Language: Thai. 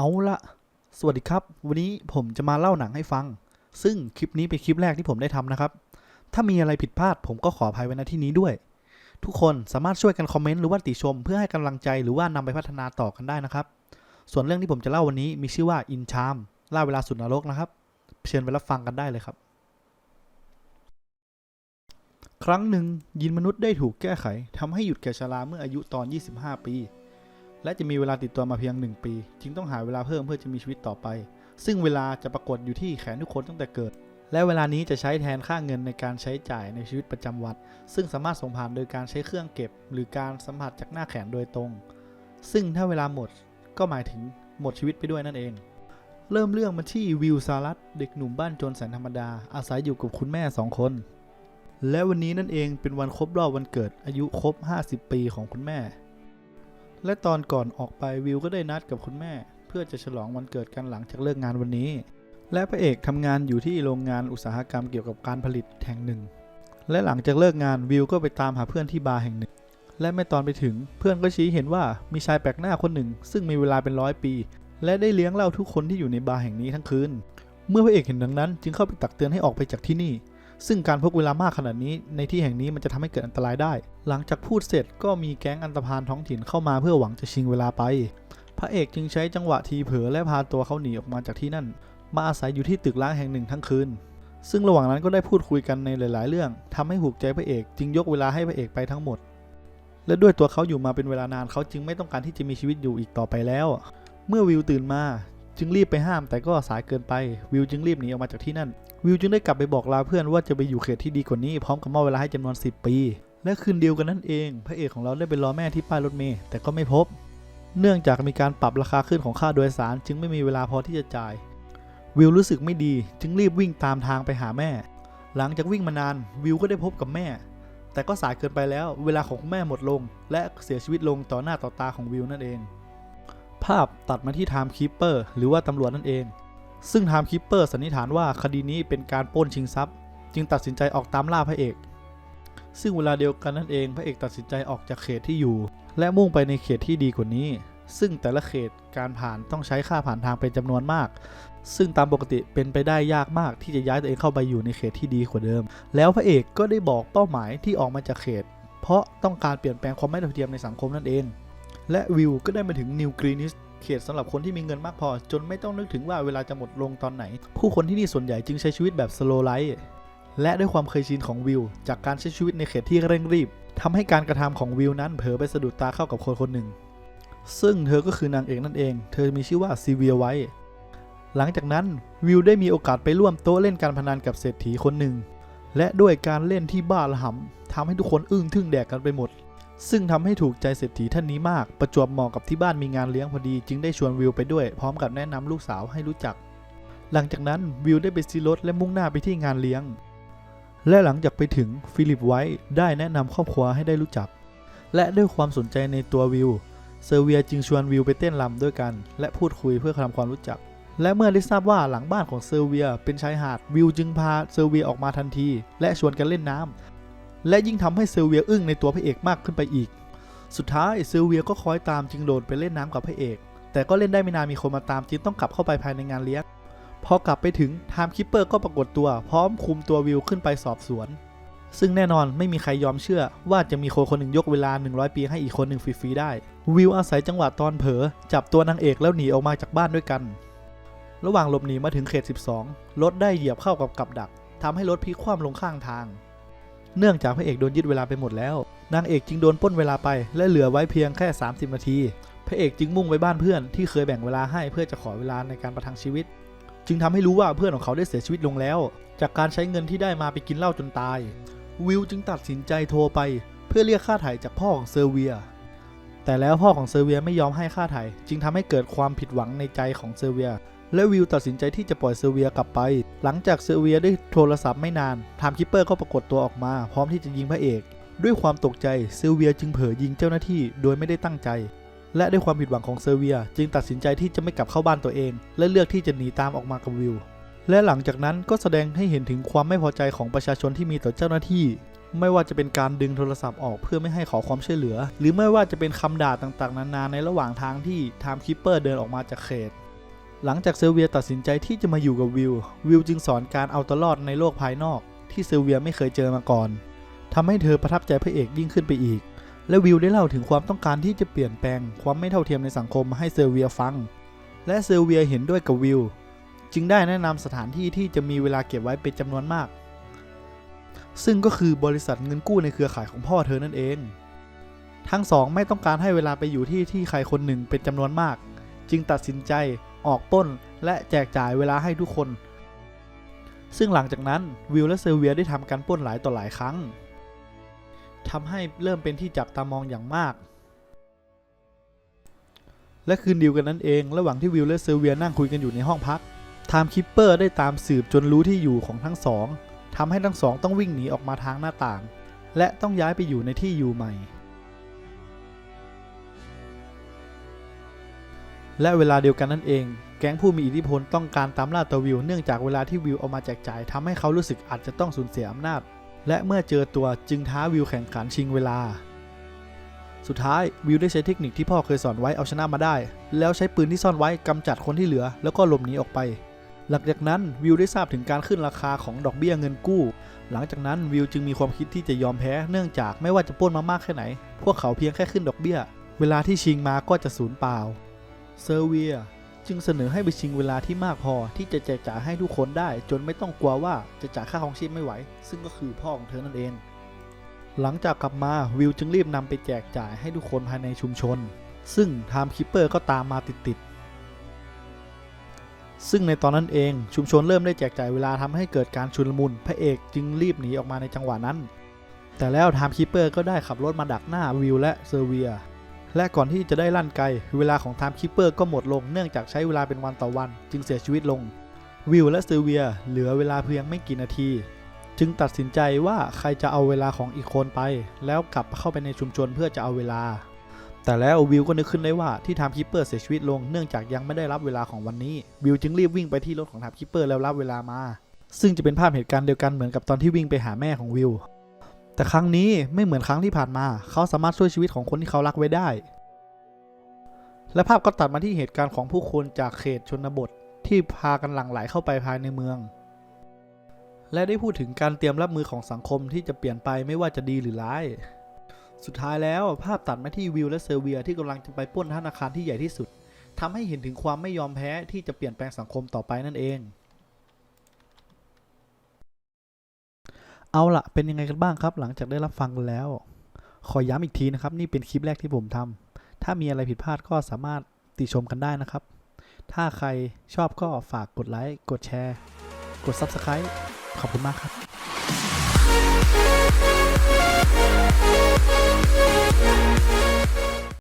เอาละสวัสดีครับ วันนี้ผมจะมาเล่าหนังให้ฟัง ซึ่งคลิปนี้เป็นคลิปแรกที่ผมได้ทำนะครับ ถ้ามีอะไรผิดพลาดผมก็ขออภัยไว้ณที่นี้ด้วย ทุกคนสามารถช่วยกันคอมเมนต์หรือว่าติชม เพื่อให้กำลังใจหรือว่านำไปพัฒนาต่อกันได้นะครับ ส่วนเรื่องที่ผมจะเล่าวันนี้มีชื่อว่าอินชามล่าเวลาสุดนรกนะครับ เชิญไปรับฟังกันได้เลยครับ ครั้งหนึ่งยีนมนุษย์ได้ถูกแก้ไขทำให้หยุดแก่ชราเมื่ออายุตอน 25 ปี และจะมีเวลาติดตัวมาเพียง 1 ปี จึงต้องหาเวลาเพิ่มเพื่อจะมีชีวิตต่อไป ซึ่งเวลาจะปรากฏอยู่ที่แขนทุกคนตั้งแต่เกิด และเวลานี้จะใช้แทนค่าเงินในการใช้จ่ายในชีวิตประจำวัน ซึ่งสามารถส่งผ่านโดยการใช้เครื่องเก็บ หรือการสัมผัสจากหน้าแขนโดยตรง ซึ่งถ้าเวลาหมดก็หมายถึงหมดชีวิตไปด้วยนั่นเอง เริ่มเรื่องมาที่วิลซารัตเด็กหนุ่มบ้านจนแสนธรรมดา อาศัยอยู่กับคุณแม่สองคน และวันนี้นั่นเองเป็นวันครบรอบวันเกิดอายุครบ 50 ปีของคุณแม่ และตอนก่อนออกไปวิวก็ได้นัดกับคุณแม่ เพื่อจะฉลองวันเกิดกันหลังจากเลิกงานวันนี้ และพระเอกทำงานอยู่ที่โรงงานอุตสาหกรรมเกี่ยวกับการผลิตแห่งหนึ่ง และหลังจากเลิกงานวิวก็ไปตามหาเพื่อนที่บาร์แห่งหนึ่ง และเมื่อตอนไปถึงเพื่อนก็ชี้เห็นว่ามีชายแปลกหน้าคนหนึ่ง ซึ่งมีเวลาเป็นร้อยปี และได้เลี้ยงเหล้าทุกคนที่อยู่ในบาร์แห่งนี้ทั้งคืน เมื่อพระเอกเห็นดังนั้น จึงเข้าไปตักเตือนให้ออกไปจากที่นี่ ซึ่งการพกเวลามากขนาดนี้ในที่แห่งนี้มันจะทำให้เกิดอันตรายได้ หลังจากพูดเสร็จก็มีแก๊งอันตพานท้องถิ่นเข้ามาเพื่อหวังจะชิงเวลาไป พระเอกจึงใช้จังหวะทีเผลอและพาตัวเขาหนีออกมาจากที่นั่น มาอาศัยอยู่ที่ตึกร้างแห่งหนึ่งทั้งคืน ซึ่งระหว่างนั้นก็ได้พูดคุยกันในหลาย ๆ เรื่องทำให้หูกใจพระเอกจึงยกเวลาให้พระเอกไปทั้งหมด และด้วยตัวเขาอยู่มาเป็นเวลานานเขาจึงไม่ต้องการที่จะมีชีวิตอยู่อีกต่อไปแล้ว เมื่อวิวตื่นมา จึงรีบไปห้ามแต่ก็สายเกินไปวิวจึงรีบหนีออกมาจากที่นั่น วิวจึงได้กลับไปบอกลาเพื่อนว่าจะไปอยู่เขตที่ดีกว่านี้พร้อมกับมอบเวลาให้จำนวน 10 ปี และคืนเดียวกันนั่นเอง พระเอกของเราได้ไปรอแม่ที่ป้ายรถเมล์แต่ก็ไม่พบ เนื่องจากมีการปรับราคาขึ้นของค่าโดยสาร จึงไม่มีเวลาพอที่จะจ่าย วิวรู้สึกไม่ดี จึงรีบวิ่งตามทางไปหาแม่ หลังจากวิ่งมานานวิวก็ได้พบกับแม่ แต่ก็สายเกินไปแล้ว เวลาของแม่หมดลง และเสียชีวิตลงต่อหน้าต่อตาของวิวนั่นเอง ภาพตัดมาที่ไทม์คีปเปอร์หรือว่าตำรวจนั่นเอง ซึ่งไทม์คิปเปอร์สันนิษฐานว่าคดีนี้เป็นการปล้นชิงทรัพย์ จึงตัดสินใจออกตามล่าพระเอก ซึ่งเวลาเดียวกันนั่นเองพระเอกตัดสินใจออกจากเขตที่อยู่ และมุ่งไปในเขตที่ดีกว่านี้ ซึ่งแต่ละเขตการผ่านต้องใช้ค่าผ่านทางเป็นจำนวนมาก ซึ่งตามปกติเป็นไปได้ยากมากที่จะย้ายตัวเองเข้าไปอยู่ในเขตที่ดีกว่าเดิม แล้วพระเอกก็ได้บอกเป้าหมายที่ออกมาจากเขต เพราะต้องการเปลี่ยนแปลงความไม่เท่าเทียมในสังคมนั่นเอง และวิวก็ได้มาถึงนิวกรีนิสเขตสำหรับคนที่มีเงินมากพอ จนไม่ต้องนึกถึงว่าเวลาจะหมดลงตอนไหน ผู้คนที่นี่ส่วนใหญ่จึงใช้ชีวิตแบบสโลไลฟ์และด้วยความเคยชินของวิว จากการใช้ชีวิตในเขตที่เร่งรีบทำให้การกระทำของวิวนั้นเผลอไปสะดุดตาเข้ากับคนคนหนึ่ง ซึ่งเธอก็คือนางเอกนั่นเอง เธอมีชื่อว่าซีเวียไว้ หลังจากนั้นวิวได้มีโอกาสไปร่วมโต๊ะเล่นการพนันกับเศรษฐีคนหนึ่ง และด้วยการเล่นที่บ้าระห่ำทำให้ทุกคนอึ้งทึ่งแดกกันไปหมด ซึ่งทำให้ถูกใจเศรษฐีท่านนี้มาก ประจวบเหมาะกับที่บ้านมีงานเลี้ยงพอดี จึงได้ชวนวิวไปด้วย พร้อมกับแนะนำลูกสาวให้รู้จัก หลังจากนั้นวิวได้ไปซื้อรถและมุ่งหน้าไปที่งานเลี้ยง และหลังจากไปถึงฟิลิปไว้ได้แนะนำครอบครัวให้ได้รู้จัก และด้วยความสนใจในตัววิว เซอร์เวียจึงชวนวิวไปเต้นรำด้วยกัน และพูดคุยเพื่อทำความรู้จัก และเมื่อได้ทราบว่าหลังบ้านของเซอร์เวียเป็นชายหาดวิวจึงพาเซอร์เวียออกมาทันที และชวนกันเล่นน้ำ และยิ่งทำให้เซอร์เวียอึ้งในตัวพระเอกมากขึ้นไปอีก สุดท้ายเซอร์เวียก็คอยตามจึงโดดไปเล่นน้ำกับพระเอก แต่ก็เล่นได้ไม่นานมีคนมาตามจึงต้องกลับเข้าไปภายในงานเลี้ยง พอกลับไปถึงไทม์คิปเปอร์ก็ปรากฏตัว พร้อมคุมตัววิวขึ้นไปสอบสวน ซึ่งแน่นอนไม่มีใครยอมเชื่อ ว่าจะมีคนคนหนึ่งยกเวลา 100 ปีให้อีกคนหนึ่งฟรีๆได้ วิวอาศัยจังหวะตอนเผลอจับตัวนางเอกแล้วหนีออกมาจากบ้านด้วยกัน ระหว่างหลบหนีมาถึงเขต 12 รถได้เหยียบเข้ากับกับดักทำให้รถพลิกคว่ำลงข้างทาง เนื่องจากพระเอกโดนยึดเวลาไปหมดแล้ว นางเอกจึงโดนป้นเวลาไป และเหลือไว้เพียงแค่ 30 นาที พระเอกจึงมุ่งไปบ้านเพื่อนที่เคยแบ่งเวลาให้เพื่อจะขอเวลาในการประทังชีวิต จึงทำให้รู้ว่าเพื่อนของเขาได้เสียชีวิตลงแล้ว จากการใช้เงินที่ได้มาไปกินเหล้าจนตาย วิวจึงตัดสินใจโทรไป เพื่อเรียกค่าไถ่จากพ่อของเซอร์เวีย แต่แล้วพ่อของเซอร์เวียไม่ยอมให้ค่าไถ่จึงทำให้เกิดความผิดหวังในใจของเซอร์เวีย และวิวตัดสินใจที่จะปล่อยเซเวียกลับไป หลังจากเซเวียได้โทรศัพท์ไม่นานไทม์คิปเปอร์ก็ปรากฏตัวออกมา พร้อมที่จะยิงพระเอก ด้วยความตกใจเซเวียจึงเผลอยิงเจ้าหน้าที่โดยไม่ได้ตั้งใจ และด้วยความผิดหวังของเซเวีย จึงตัดสินใจที่จะไม่กลับเข้าบ้านตัวเอง และเลือกที่จะหนีตามออกมากับวิว และหลังจากนั้นก็แสดงให้เห็นถึงความไม่พอใจของประชาชนที่มีต่อเจ้าหน้าที่ ไม่ว่าจะเป็นการดึงโทรศัพท์ออกเพื่อไม่ให้ขอความช่วยเหลือ หรือไม่ว่าจะเป็นคำด่าต่างๆ นานาในระหว่างทางที่ไทม์คิปเปอร์เดินออกมาจากเขต หลังจากเซอร์เวียตัดสินใจที่จะมาอยู่กับวิล วิลจึงสอนการเอาตัวรอดในโลกภายนอก ที่เซอร์เวียไม่เคยเจอมาก่อนทำให้เธอประทับใจพระเอกยิ่งขึ้นไปอีก และวิลได้เล่าถึงความต้องการที่จะเปลี่ยนแปลงความไม่เท่าเทียมในสังคมมาให้เซอร์เวียฟัง และเซอร์เวียเห็นด้วยกับวิล จึงได้แนะนำสถานที่ที่จะมีเวลาเก็บไว้เป็นจำนวนมาก ซึ่งก็คือบริษัทเงินกู้ในเครือข่ายของพ่อเธอนั่นเอง ทั้งสองไม่ต้องการให้เวลาไปอยู่ที่ที่ใครคนหนึ่งเป็นจำนวนมาก จึงตัดสินใจ ออกปล้นและแจกจ่ายเวลาให้ทุกคน ซึ่งหลังจากนั้นวิลและเซอร์เวียได้ทำการปล้นหลายต่อหลายครั้งทำให้เริ่มเป็นที่จับตามองอย่างมาก และคืนเดียวกันนั้นเอง ระหว่างที่วิลและเซอร์เวียนั่งคุยกันอยู่ในห้องพักไทม์คิปเปอร์ได้ตามสืบจนรู้ที่อยู่ของทั้งสองทำให้ทั้งสองต้องวิ่งหนีออกมาทางหน้าต่าง และต้องย้ายไปอยู่ในที่อยู่ใหม่ และเวลาเดียวกันนั่นเอง แก๊งผู้มีอิทธิพลต้องการตามล่าตัววิว เนื่องจากเวลาที่วิวเอามาแจกจ่ายทำให้เขารู้สึกอาจจะต้องสูญเสียอำนาจ และเมื่อเจอตัวจึงท้าวิวแข่งขันชิงเวลา สุดท้ายวิวได้ใช้เทคนิคที่พ่อเคยสอนไว้เอาชนะมาได้ แล้วใช้ปืนที่ซ่อนไว้กำจัดคนที่เหลือ แล้วก็หลบหนีออกไปหลังจากนั้นวิวได้ทราบถึงการขึ้นราคาของดอกเบี้ยเงินกู้ หลังจากนั้นวิวจึงมีความคิดที่จะยอมแพ้ เนื่องจากไม่ว่าจะป้นมามากแค่ไหน พวกเขาเพียงแค่ขึ้นดอกเบี้ย เวลาที่ชิงมาก็จะสูญเปล่า เซอร์เวียจึงเสนอให้ไปชิงเวลาที่มากพอที่จะแจกจ่ายให้ทุกคนได้ จนไม่ต้องกลัวว่าจะจ่ายค่าของชีพไม่ไหว ซึ่งก็คือพ่อของเธอนั่นเอง หลังจากกลับมาวิวจึงรีบนำไปแจกจ่ายให้ทุกคนภายในชุมชน ซึ่งไทม์คิปเปอร์ก็ตามมาติดๆซึ่งในตอนนั้นเองชุมชนเริ่มได้แจกจ่ายเวลาทำให้เกิดการชุลมุนพระเอกจึงรีบหนีออกมาในจังหวะนั้น แต่แล้วไทม์คิปเปอร์ก็ได้ขับรถมาดักหน้าวิวและเซอร์เวีย และก่อนที่จะได้ลั่นไกเวลาของไทม์คิปเปอร์ก็หมดลงเนื่องจากใช้เวลาเป็นวันต่อวัน จึงเสียชีวิตลง วิลและเซเวียเหลือเวลาเพียงไม่กี่นาที จึงตัดสินใจว่าใครจะเอาเวลาของอีกคนไป แล้วกลับเข้าไปในชุมชนเพื่อจะเอาเวลา แต่แล้ววิลก็นึกขึ้นได้ว่าที่ไทม์คิปเปอร์เสียชีวิตลงเนื่องจากยังไม่ได้รับเวลาของวันนี้ วิลจึงรีบวิ่งไปที่รถของไทม์คิปเปอร์แล้วรับเวลามา ซึ่งจะเป็นภาพเหตุการณ์เดียวกันเหมือนกับตอนที่วิ่งไปหาแม่ของวิล แต่ครั้งนี้ไม่เหมือนครั้งที่ผ่านมา เขาสามารถช่วยชีวิตของคนที่เขารักไว้ได้ และภาพก็ตัดมาที่เหตุการณ์ของผู้คนจากเขตชนบทที่พากันหลั่งไหลเข้าไปภายในเมือง และได้พูดถึงการเตรียมรับมือของสังคมที่จะเปลี่ยนไปไม่ว่าจะดีหรือร้าย สุดท้ายแล้วภาพตัดมาที่วิลและเซอร์เวียที่กำลังจะไปป้นธนาคารที่ใหญ่ที่สุดทำให้เห็นถึงความไม่ยอมแพ้ที่จะเปลี่ยนแปลงสังคมต่อไปนั่นเอง เอาละเป็นยังไงกันบ้างครับ หลังจากได้รับฟังกันแล้ว ขอย้ำอีกทีนะครับ นี่เป็นคลิปแรกที่ผมทำถ้ามีอะไรผิดพลาดก็สามารถติชมกันได้นะครับ ถ้าใครชอบก็ฝากกดไลค์ กดแชร์ กด Subscribe ขอบคุณมากครับ